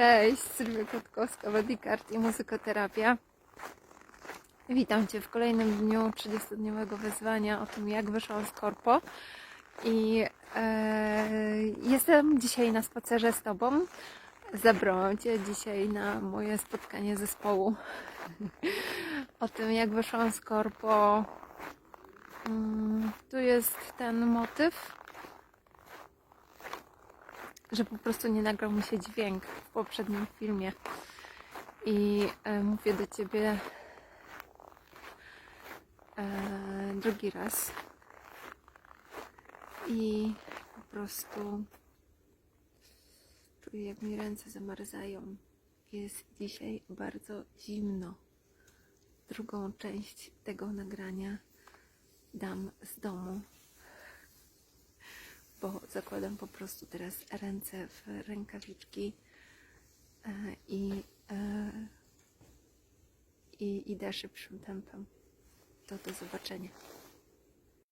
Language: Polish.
Cześć, Sylwia Kotkowska, Bodycard i muzykoterapia. Witam Cię w kolejnym dniu 30-dniowego wyzwania o tym, jak wyszłam z korpo. I e, jestem dzisiaj na spacerze z Tobą. Zabrałam Cię dzisiaj na moje spotkanie zespołu. o tym, jak wyszłam z korpo. Mm, tu jest ten motyw że po prostu nie nagrał mi się dźwięk w poprzednim filmie. I e, mówię do ciebie e, drugi raz. I po prostu czuję, jak mi ręce zamarzają. Jest dzisiaj bardzo zimno. Drugą część tego nagrania dam z domu bo zakładam po prostu teraz ręce w rękawiczki e, i, e, i idę szybszym tempem. To do zobaczenia.